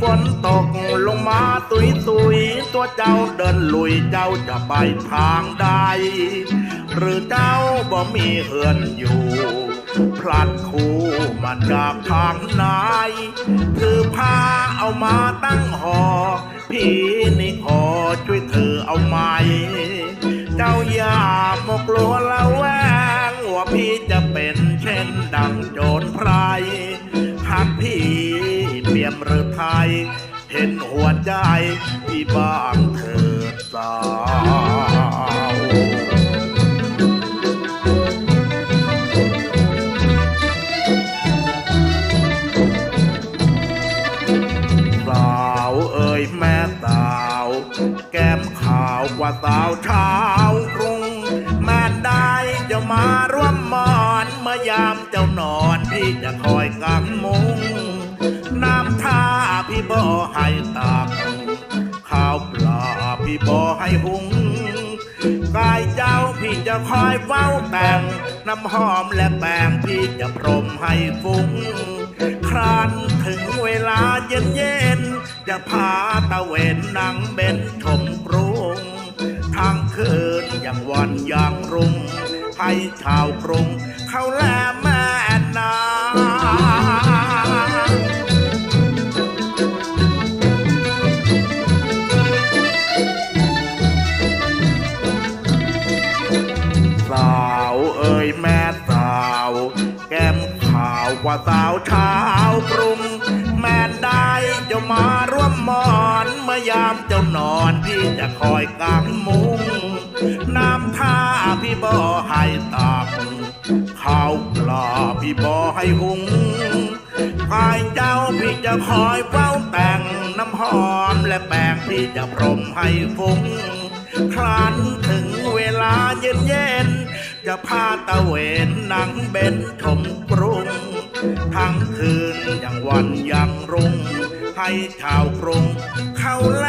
ฝนตกลงมาตุยตุยตัวเจ้าเดินลุยเจ้าจะไปทางใด หรือเจ้าบ่มีเหือนอยู่ พลัดคู่มาจากทางไหนถือผ้าเอามาตั้งหอพี่นี่ขอช่วยเธอเอาไหม เจ้าอย่ามกลัวละแวงว่าพี่จะเป็นเช่นดังโจรไพรหากพี่ เปี่ยมหรือไทย เห็นหัวใจพี่บ้างเถิดสาวสาวเอ่ยแม่สาว แก้มขาวกว่าสาวชาวกรุงแม่ได้จะมาร่วมมอนเมื่อยามเจ้านอนพี่จะคอยกังมุง พี่บ่ให้ตักข้าวปลาพี่บ่ให้หุงกายเจ้าพี่จะคอยเฝ้าแต่งน้ำหอมและแป้งพี่จะพรมให้ฟุ้ง ครั้นถึงเวลาเย็นเย็นจะพาตะเวนนั่งเบ็นชมกรุงทางคืนอย่างวันอย่างรุ่งให้ชาวกรุงเขาแลแม่นา เอ่ยแม่สาว แก้มขาวกว่าสาวชาวกรุง แม่ได้จะมาร่วมมอนเมื่อยามเจ้านอนพี่จะคอยกางมุงน้ำท่าพี่บ่ให้ตักข้าวปลาพี่บ่ให้หุงกายเจ้าพี่จะคอยเฝ้าแต่งน้ำหอมและแป้งพี่จะพรมให้ฟุ้งครั้นถึง จะพาตะเวนนั่งเบนถมกรุง ทั้งคืนยังวันยังรุ่ง ให้ชาวกรุง เข้าแล